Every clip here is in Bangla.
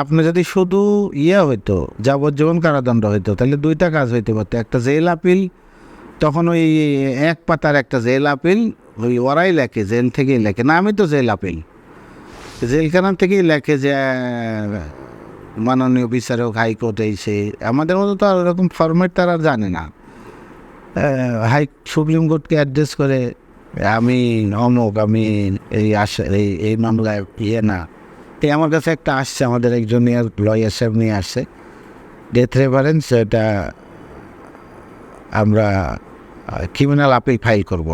আপনি যদি শুধু ইয়ে হইতো, যাবজ্জীবন কারাদণ্ড হইতো, তাহলে দুইটা কাজ হইতে পারতো। একটা জেল আপিল, তখন ওই এক পাতার একটা জেল আপিল, ওই ওরাই লেখে, জেল থেকেই লেখে। না, আমি তো জেল আপিল। জেলখানা থেকেই লেখে যে মাননীয় বিচারক, হাইকোর্ট এই সে আমাদের মতো তো আর ওরকম ফরম্যাট তারা জানে না। হাই, সুপ্রিম কোর্টকে অ্যাড্রেস করে আমি অমুক আমি এই আস, এই এই মামলায় ইয়ে না। এই আমার কাছে একটা আসছে আমাদের একজন লয়ার সাহেব নিয়ে আসছে। ডেথ রেফারেন্স এটা আমরা ক্রিমিনাল আপিল ফাইল করব।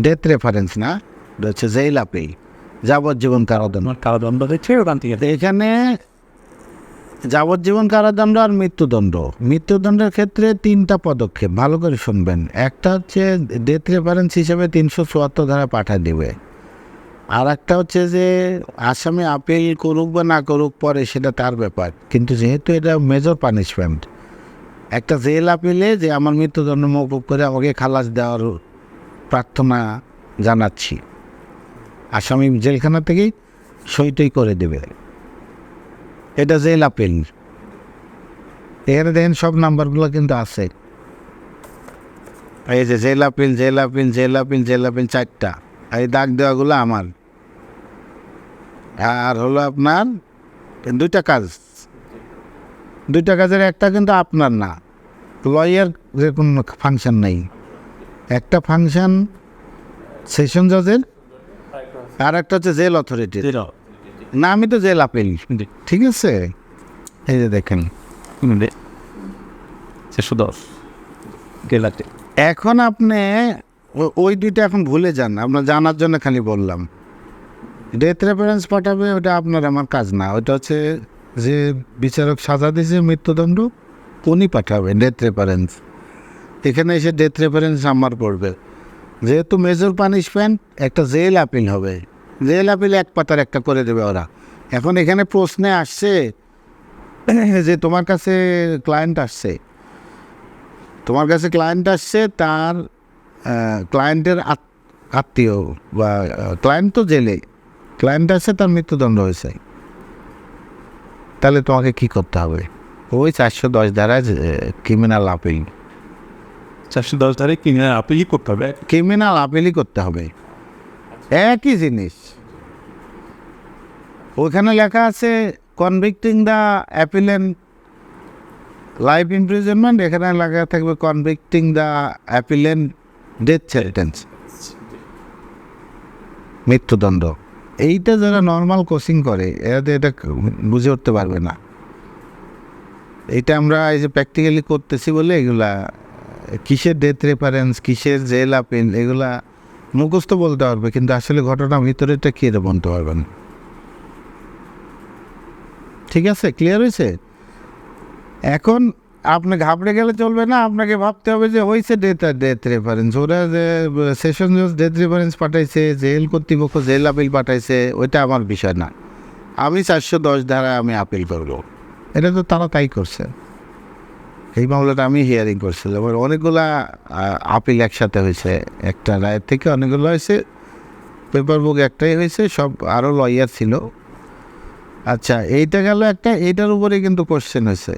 ডেথ রেফারেন্স না হচ্ছে জেল আপিল যাবজ্জীবন কারাদণ্ড। কারাদণ্ড হচ্ছে ওখান থেকে। তো এখানে যাবজ্জীবন কারাদণ্ড আর মৃত্যুদণ্ড। মৃত্যুদণ্ডের ক্ষেত্রে তিনটা পদক্ষেপ ভালো করে শুনবেন। একটা হচ্ছে ডেথ রেফারেন্স হিসেবে তিনশো চুয়াত্তর ধারা পাঠিয়ে দেবে। আর একটা হচ্ছে যে আসামি আপিল করুক বা না করুক, পরে সেটা তার ব্যাপার। কিন্তু যেহেতু এটা মেজর পানিশমেন্ট একটা জেল আপিলে যে আমার মৃত্যুদণ্ড মৌকুব করে আমাকে খালাস দেওয়ার প্রার্থনা জানাচ্ছি। আসামি জেলখানা থেকেই সইটই করে দেবে। এটা জেল আপিল। এখানে দেখেন সব নাম্বারগুলো কিন্তু আছে। এই যে jail appeal jail appeal jail appeal jail appeal, চারটা। এই দাগ দেওয়াগুলো আমার। আর হলো আপনার দুইটা কাজ। দুইটা কাজের একটা কিন্তু আপনার না লয়ার যে কোনো ফাংশন নেই। একটা ফাংশন সেশন জজের আর একটা হচ্ছে জেল অথরিটি না আমি তো জেল আপিল ঠিক আছে? এই যে দেখেন। এখন আপনি ওই দুইটা এখন ভুলে যান আপনার জানার জন্য খালি বললাম। ডেথ রেফারেন্স পাঠাবে, ওটা আপনার আমার কাজ না। ওটা হচ্ছে যে বিচারক সাজা দিয়েছে, মৃত্যুদণ্ড, উনি পাঠাবে ডেথ রেফারেন্স এখানে এসে ডেথ রেফারেন্স আমার পড়বে। যেহেতু মেজর পানিশমেন্ট একটা জেল আপিল হবে। জেল আপিল এক পাতার একটা করে দেবে ওরা। এখন এখানে প্রশ্নে আসছে যে তোমার কাছে ক্লায়েন্ট আসছে। তোমার কাছে ক্লায়েন্ট আসছে, তার ক্লায়েন্টের আত্মীয় বা ক্লায়েন্ট তো জেলে ক্লায়েন্ট আছে তার মৃত্যুদণ্ড হয়েছে। তাহলে তোমাকে কি করতে হবে? ওই চারশো দশ দ্বারা ক্রিমিনাল আপিল চারশো দশ ধারে কিনে আপিলই করতে হবে? ক্রিমিনাল আপিলই করতে হবে। একই জিনিস। ওখানে লেখা আছে convicting the appellant life imprisonment এখানে লেখা থাকবে convicting the appellant death sentence মৃত্যুদণ্ড। এইটা যারা নর্মাল কোচিং করে, এরা তো এটা বুঝে উঠতে পারবে না। এইটা আমরা এই যে প্র্যাকটিক্যালি করতেছি বলে এগুলা, কিসের ডেথ রেফারেন্স কিসের জেল আপিল এগুলা মুখস্থ বলতে পারবে, কিন্তু আসলে ঘটনা ভিতরেটা কী এটা বলতে পারবে না। ঠিক আছে? ক্লিয়ার হয়েছে? এখন আপনি ঘাবড়ে গেলে চলবে না, আপনাকে ভাবতে হবে যে হয়েছে ডেথ আর ডেথ রেফারেন্স ওরা যে সেশন জজ ডেথ রেফারেন্স পাঠাইছে জেল কর্তৃপক্ষ জেল আপিল পাঠাইছে, ওইটা আমার বিষয় না। আমি চারশো দশ ধারা আমি আপিল করব। এটা তো তারা তাই করছে। এই মামলাটা আমি হিয়ারিং করছিলাম। আর অনেকগুলা আপিল একসাথে হয়েছে। একটা রায়ের থেকে অনেকগুলো হয়েছে। পেপার বুক একটাই হয়েছে, সব আরও লয়ার ছিল। আচ্ছা এইটা গেল একটা, এইটার উপরে কিন্তু কোশ্চেন হয়েছে।